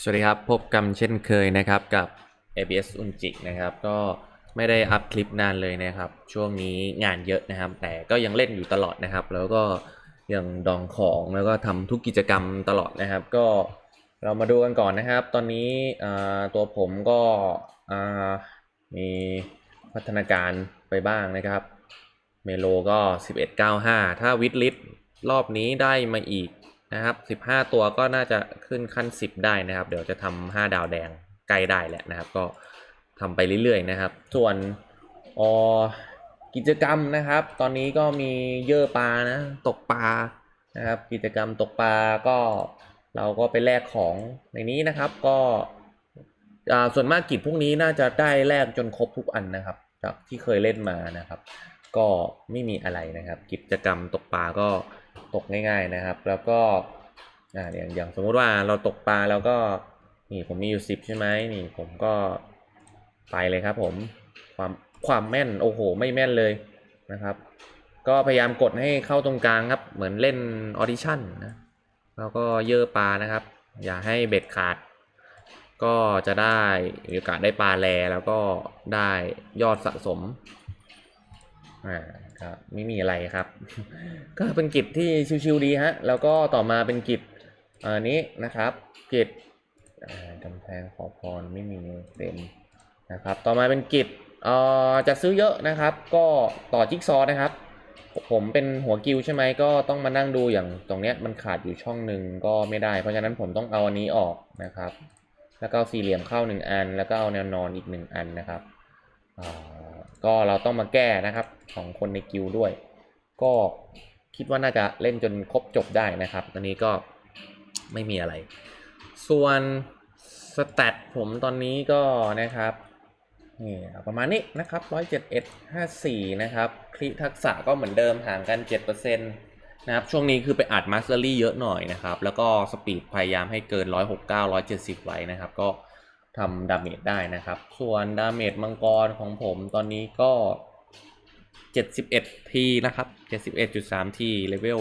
สวัสดีครับ พบกันเช่นเคยนะครับกับ ABS อุนจินะครับ ก็ไม่ได้อัพคลิปนานเลยนะครับ ช่วงนี้งานเยอะนะครับ แต่ก็ยังเล่นอยู่ตลอดนะครับ แล้วก็ยังดองของแล้วก็ทำทุกกิจกรรมตลอดนะครับ ก็เรามาดูกันก่อนนะครับ ตอนนี้ตัวผมก็มีพัฒนาการไปบ้างนะครับ เมโลก็ 1195 ถ้าวิดลิสรอบนี้ได้มาอีก นะครับ15 ตัวก็น่าจะขึ้นขั้น 10 ได้นะครับ เดี๋ยวจะทำ5ดาวแดงใกล้ได้แหละนะครับ ก็ทำไปเรื่อยๆนะครับ ส่วนออกิจกรรมนะครับ ตอนนี้ก็มีเยื่อปลานะตกปลานะครับ กิจกรรมตกปลาก็เราก็ไปแลกของในนี้นะครับ ก็ส่วนมากกิจพวกนี้น่าจะได้แลกจนครบทุกอันนะครับจากที่เคยเล่นมานะครับ ก็ไม่มีอะไรนะครับ กิจกรรมตกปลาก็ ตกง่าย ๆนะครับ แล้วก็อ่าอย่างอย่างสมมุติว่าเราตกปลาแล้วก็นี่ผมมีอยู่สิบใช่ไหมนี่ผมก็ไปเลยครับผมความความแม่นโอ้โหไม่แม่นเลยนะครับ ก็พยายามกดให้เข้าตรงกลางครับ เหมือนเล่นออดิชั่นนะแล้วก็เยอปลานะครับ อย่าให้เบ็ดขาด ก็จะได้มีโอกาสได้ปลาแลแล้วก็ได้ยอดสะสมอ่า ครับไม่มีอะไรครับ ก็เป็นกิจที่ชิวๆดีฮะ แล้วก็ต่อมาเป็นกิจอันนี้นะครับ กิจอ่ากำแพงขอพรไม่มีเต็มนะครับ ต่อมาเป็นกิจจะซื้อเยอะนะครับ ก็ต่อจิ๊กซอว์นะครับ ผมเป็นหัวกิวใช่ไหมก็ต้องมานั่งดูอย่างตรงเนี้ยมันขาดอยู่ช่องหนึ่งก็ไม่ได้ เพราะฉะนั้นผมต้องเอาอันนี้ออกนะครับ แล้วก็สี่เหลี่ยมเข้าหนึ่งอัน แล้วก็เอาแนวนอนอีกหนึ่งอันนะครับ ก็เราต้องมาแก้นะครับของคนในกิลด้วย ก็คิดว่าน่าจะเล่นจนครบจบได้นะครับอันนี้ก็ไม่มีอะไร ส่วนสแตทผมตอนนี้ก็นะครับนี่ประมาณนี้นะครับ171 54 นะครับ คลิทักษะก็เหมือนเดิมห่างกัน 7%นะครับ ช่วงนี้คือไปอัดมาสเตอรี่เยอะหน่อยนะครับ แล้วก็สปีดพยายามให้เกิน 169 170 ไว้นะครับ ก็ ทำดาเมจได้นะครับ ส่วนดาเมจมังกรของผมตอนนี้ก็ 71 ทีนะครับ 71.3 ทีเลเวล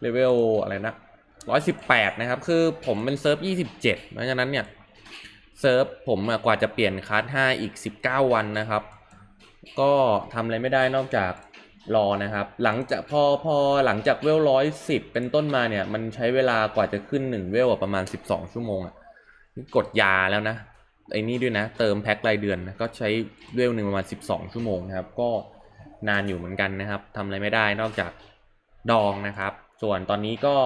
เลเวลอะไรนะ 118 นะครับ คือผมเป็นเซิร์ฟ 27 เพราะฉะนั้นเนี่ย เซิร์ฟผมกว่าจะเปลี่ยนคัส5อีก 19 วันนะครับ ก็ทำอะไรไม่ได้นอกจากรอนะครับ หลังจากพอพอหลังจากเวล110เป็นต้นมาเนี่ย มันใช้เวลากว่าจะขึ้น1เวลประมาณ12ชั่วโมงอะ กดยาแล้วนะไอ้นี่ด้วยนะ เติมแพ็ครายเดือนนะก็ใช้เวลหนึ่งประมาณ 12 ชั่วโมงนะครับ ก็นานอยู่เหมือนกันนะครับทำอะไรไม่ได้นอกจากดองนะครับ ส่วนตอนนี้ก็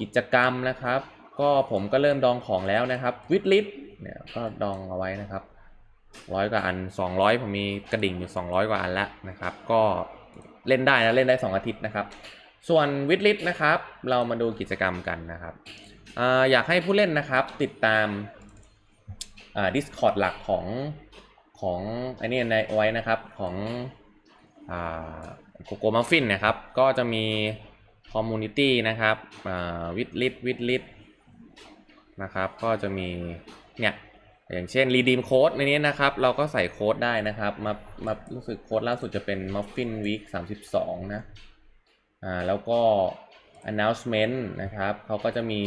กิจกรรมนะครับ ก็ผมก็เริ่มดองของแล้วนะครับ วิดลิฟเนี่ยก็ดองเอาไว้นะครับร้อยกว่าอัน 200 ผมมีกระดิ่งอยู่ 200 กว่าอันแล้วนะครับ ก็เล่นได้นะเล่นได้ 2 อาทิตย์นะครับ ส่วนวิดลิฟนะครับ เรามาดูกิจกรรมกันนะครับ อยากให้ผู้เล่นนะครับติดตามอ่า Discord หลักของของอ้นี่ในไว้นะครับของโกโก้มัฟฟินนะครับ ก็จะมีคอมมูนิตี้นะครับวิดลิทวิดลิทนะครับก็จะมีเนี่ยอย่างเช่น redeem code ในนี้นะครับ เราก็ใส่โค้ดได้นะครับ มามารู้สึกโค้ดล่าสุดจะเป็น muffin week 32 นะอ่าแล้วก็ announcement นะครับเขาก็จะมี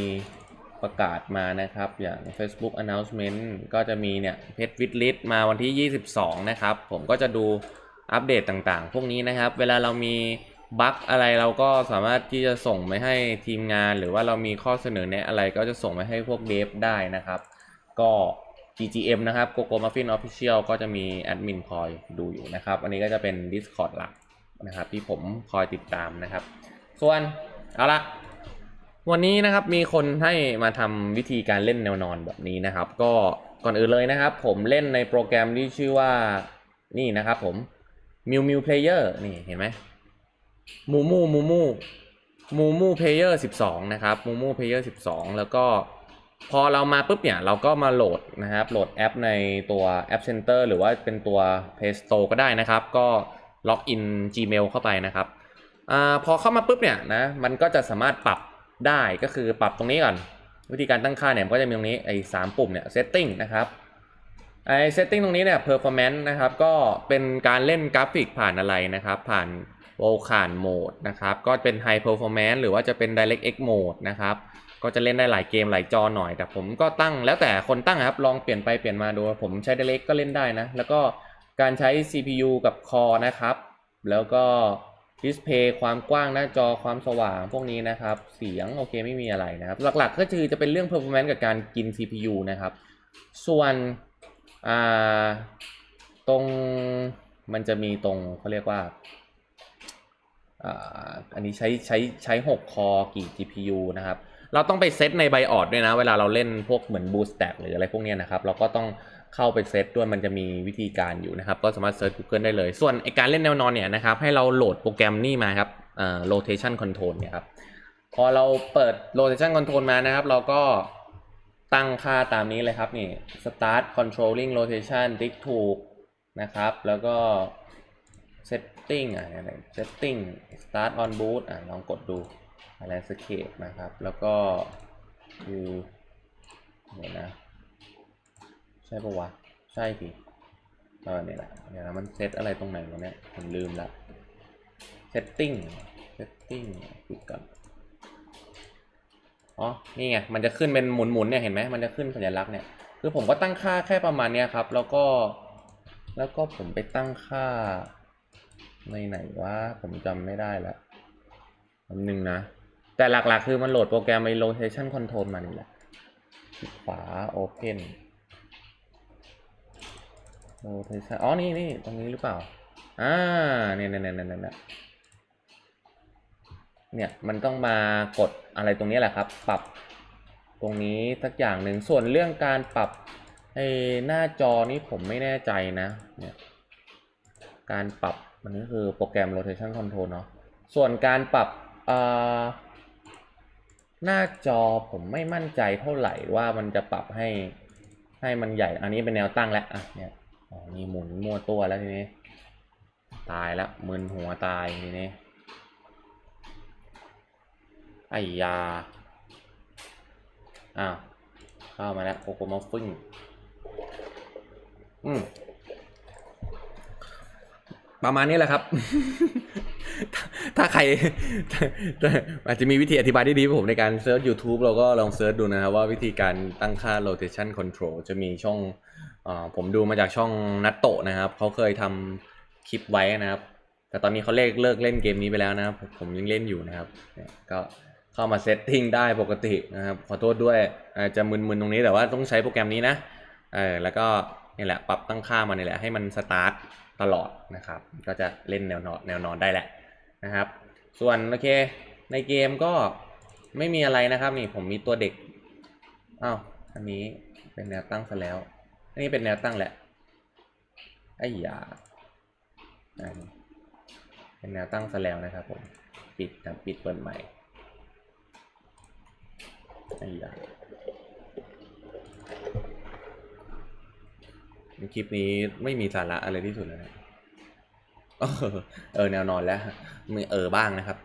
ประกาศมานะครับ อย่าง Facebook announcement ก็จะมีเนี่ยเพจวิดลิสมาวันที่ 22 นะครับ ผมก็จะดูอัปเดตต่างๆ พวกนี้นะครับ เวลาเรามีบั๊กอะไรเราก็สามารถที่จะส่งไปให้ทีมงาน หรือว่าเรามีข้อเสนอแนะอะไรก็จะส่งไปให้พวกเดฟได้นะครับ ก็ GGM นะครับ Gogo Muffin Official ก็จะมีแอดมินคอยดูอยู่นะครับ อันนี้ก็จะเป็น Discord หลักนะครับ ที่ผมคอยติดตามนะครับ ส่วนเอาละ วันนี้นะครับมีคนให้มาทำวิธีการเล่นแนวนอนแบบนี้นะครับ ก็ก่อนอื่นเลยนะครับ ผมเล่นในโปรแกรมที่ชื่อว่านี่นะครับผม m i w m i w Player นี่เห็นไหมมูมูมูมูมูมูเพลเยอร์12นะครับมูมูเพลเยอร์12แล้วก็พอเรามาปุ๊บเนี่ยเราก็มาโหลดนะครับ โหลดแอปในตัว App Center หรือว่าเป็นตัว Play Store ก็ได้นะครับ ก็ล็อกอิน Gmail เข้าไปนะครับอาพอเข้ามาปุ๊บเนี่ยนะมันก็จะสามารถปรับ ได้ก็คือปรับตรงนี้ก่อน วิธีการตั้งค่าเนี่ยมันก็จะมีตรงนี้ไอ้สามปุ่มเนี่ย setting นะครับไอ้ setting ตรงนี้เนี่ย performance นะครับก็เป็นการเล่นกราฟิกผ่านอะไรนะครับ ผ่าน v o c a n mode นะครับ ก็เป็น high performance หรือว่าจะเป็น direct x mode นะครับ ก็จะเล่นได้หลายเกมหลายจอหน่อย แต่ผมก็ตั้งแล้วแต่คนตั้งอะครับ ลองเปลี่ยนไปเปลี่ยนมาดู ผมใช้ Direct ก็เล่นได้นะ แล้วก็การใช้ CPU กับคอนะครับ แล้วก็ ดิสเพย์ความกว้างหน้าจอความสว่างพวกนี้นะครับ เสียงโอเคไม่มีอะไรนะครับ หลักๆก็คือจะเป็นเรื่อง performance กับการกิน CPU นะครับ ส่วนตรงมันจะมีตรงเขาเรียกว่าอันนี้ใช้ใช้ใช้ 6 คอกี่ GPU นะครับ เราต้องไปเซตในไบออดด้วยนะ เวลาเราเล่นพวกเหมือน Boost Stack หรืออะไรพวกนี้นะครับ เราก็ต้อง เข้าไปเซตด้วยมันจะมีวิธีการอยู่นะครับ ก็สามารถเซิร์ช Google ได้เลย ส่วนไอการเล่นแนวนอนเนี่ยนะครับ ให้เราโหลดโปรแกรมนี่มาครับเอ่า rotation control เนี่ยครับ พอเราเปิด rotation control มานะครับ เราก็ตั้งค่าตามนี้เลยครับนี่ start controlling rotation ติ๊กถูกนะครับ แล้วก็ setting อะเนี่ย setting start on boot อะลองกดดู landscape นะครับ แล้วก็คือเดี๋ยวนะ ช่ปะวะ ใช่สิเออเนี่ยแหละเดี๋ยวนะมันเซตอะไรตรงไหนวะเนี่ยผมลืมละ setting setting ปิดก่อนอ๋อ นี่ไง มันจะขึ้นเป็นหมุนๆเนี่ย เห็นไหม มันจะขึ้นสัญลักษณ์เนี่ย คือผมก็ตั้งค่าแค่ประมาณเนี้ยครับ แล้วก็ แล้วก็ผมไปตั้งค่า ในไหนวะ ผมจำไม่ได้ละอันหนึ่งนะ แต่หลักๆ คือมันโหลดโปรแกรมไอ้ rotation control มานี่แหละขวา open rotation อ๋อ นี่นี่ตรงนี้หรือเปล่า อ่าเนี่ยเนี่ยเนี่ยเนี่ยเนี่ยเนี่ย มันต้องมากดอะไรตรงนี้แหละครับ ปรับตรงนี้สักอย่างหนึ่ง ส่วนเรื่องการปรับไอ้หน้าจอนี้ผมไม่แน่ใจนะ เนี่ย การปรับมันก็คือโปรแกรม rotation control เนาะ ส่วนการปรับหน้าจอผมไม่มั่นใจเท่าไหร่ว่ามันจะปรับให้ให้มันใหญ่ อันนี้เป็นแนวตั้งแล้วอะเนี่ย อ๋อนี่หมุนมั่วตัวแล้วทีนี้ ตายแล้วมึนหัวตายทีนี้ ไอยา อ้าว เข้ามาแล้วโคโคมาฟิ้งอืมประมาณนี้แหละครับถ้าถ้าใครอาจจะมีวิธีอธิบายที่ดีผมในการเซิร์ช YouTube เราก็ลองเซิร์ชดูนะครับว่าวิธีการตั้งค่า rotation control จะมีช่อง ผมดูมาจากช่องนัตโตะนะครับ เขาเคยทำคลิปไว้นะครับ แต่ตอนนี้เขาเลิกเลิกเล่นเกมนี้ไปแล้วนะครับ ผมยังเล่นอยู่นะครับ ก็เข้ามาเซตติ้งได้ปกตินะครับ ขอโทษด้วยอาจจะมึนๆตรงนี้แต่ว่าต้องใช้โปรแกรมนี้นะ เออแล้วก็นี่แหละปรับตั้งค่ามานี่แหละให้มันสตาร์ทตลอดนะครับ ก็จะเล่นแนวนอนแนวนอนได้แหละนะครับ ส่วนโอเคในเกมก็ไม่มีอะไรนะครับนี่ผมมีตัวเด็กอ้าวอันนี้เป็นแนวตั้งซะแล้ว อันนี้เป็นแนวตั้งแหละไอ้ยาเป็นแนวตั้งซะแล้วนะครับผม ปิดนะปิดเปิดใหม่ไอ้ยาคลิปนี้ไม่มีสาระอะไรที่สุดเลยนะเออเออแนวนอนแล้วมีเออบ้างนะครับ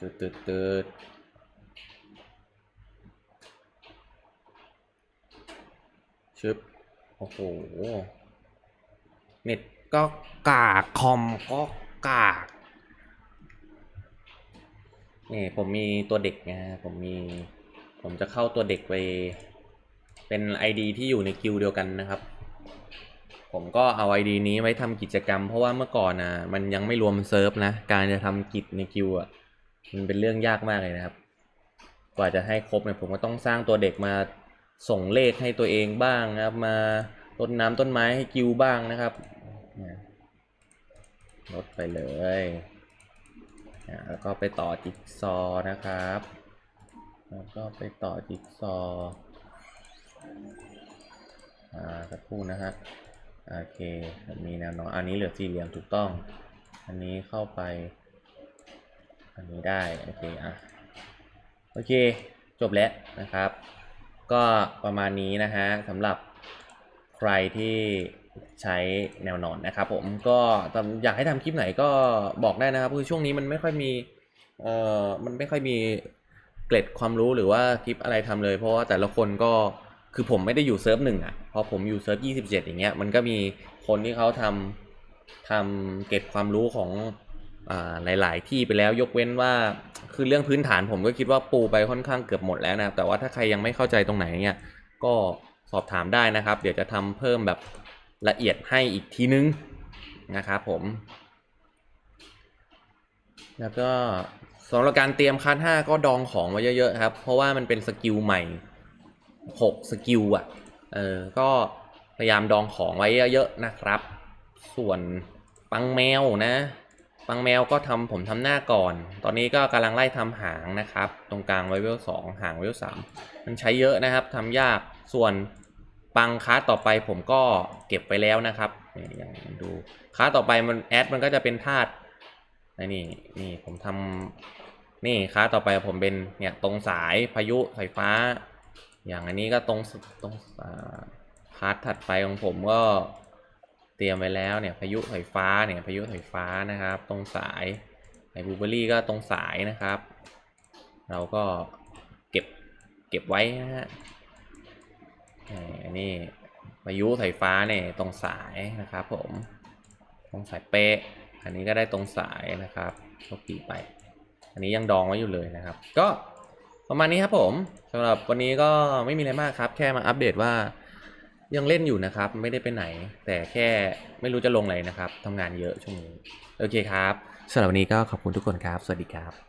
ตืดตืดตืด ชึบโอ้โห เน็ตก็กากคอมก็กากนี่ผมมีตัวเด็กไงผมมี ผมจะเข้าตัวเด็กไป เป็น ID ที่อยู่ในคิวเดียวกันนะครับ ผมก็เอา ID นี้ไว้ทำกิจกรรม เพราะว่าเมื่อก่อนนะมันยังไม่รวมเซิร์ฟนะ การจะทำกิจในคิวอะ มันเป็นเรื่องยากมากเลยนะครับ กว่าจะให้ครบเนี่ยผมก็ต้องสร้างตัวเด็กมา ส่งเลขให้ตัวเองบ้างนะครับ มาต้นน้ำต้นไม้ให้คิวบ้างนะครับลดไปเลยแล้วก็ไปต่อจิ๊กซอนะครับ แล้วก็ไปต่อจิ๊กซออ่าสักครู่นะฮะโอเคมีแนวนอนอันนี้เหลือสี่เหลี่ยมถูกต้อง อันนี้เข้าไป อันนี้ได้ โอเคอะโอเค จบแล้วนะครับ ก็ประมาณนี้นะฮะสำหรับใครที่ใช้แนวนอนนะครับผมก็อยากให้ทำคลิปไหนก็บอกได้นะครับคือช่วงนี้มันไม่ค่อยมีเอ่อมันไม่ค่อยมีเกร็ดความรู้หรือว่าคลิปอะไรทำเลย เพราะว่าแต่ละคนก็คือผมไม่ได้อยู่เซิร์ฟหนึ่งอะพอผมอยู่เซิร์ฟยี่สิบเจ็ดอย่างเงี้ยมันก็มีคนที่เขาทำทำเก็บความรู้ของ หลาย ๆ ที่ไปแล้วยกเว้นว่าคือเรื่องพื้นฐานผมก็คิดว่าปูไปค่อนข้างเกือบหมดแล้วนะครับแต่ว่าถ้าใครยังไม่เข้าใจตรงไหนเนี่ยก็สอบถามได้นะครับ เดี๋ยวจะทำเพิ่มแบบละเอียดให้อีกทีนึงนะครับผม แล้วก็สำหรับการเตรียมคัสห้าก็ดองของไว้เยอะๆครับ เพราะว่ามันเป็นสกิลใหม่หกสกิลอะเออก็พยายามดองของไว้เยอะๆนะครับ ส่วนปังแมวนะ ปังแมวก็ทำผมทำหน้าก่อน ตอนนี้ก็กำลังไล่ทำหางนะครับ ตรงกลางไวเวลสองหางไวเวลสามมันใช้เยอะนะครับทำยากส่วนปังค้าต่อไปผมก็เก็บไปแล้วนะครับอย่างดูค้าต่อไปมันแอดมันก็จะเป็นธาตุนี่นี่ผมทำนี่ค้าต่อไปผมเป็นเนี่ยตรงสายพายุไฟฟ้า อย่างอันนี้ก็ตรงสตรงอ่าพาร์ทถัดไปของผมก็ เตรียมไว้แล้วเนี่ยพายุไฟฟ้าเนี่ยพายุไฟฟ้านะครับ ตรงสายไอ้บูเบอรี่ก็ตรงสายนะครับ เราก็เก็บเก็บไว้นะฮะเอ่ออันนี้พายุไฟฟ้าเนี่ยตรงสายนะครับผมตรงสายเป๊ะอันนี้ก็ได้ตรงสายนะครับก็ปีไป อันนี้ยังดองไว้อยู่เลยนะครับ ก็ประมาณนี้ครับผมสำหรับวันนี้ก็ไม่มีอะไรมากครับ แค่มาอัปเดตว่า ยังเล่นอยู่นะครับ ไม่ได้ไปไหน แต่แค่ไม่รู้จะลงอะไรนะครับทำงานเยอะช่วงนี้ โอเคครับสำหรับวันนี้ก็ขอบคุณทุกคนครับ สวัสดีครับ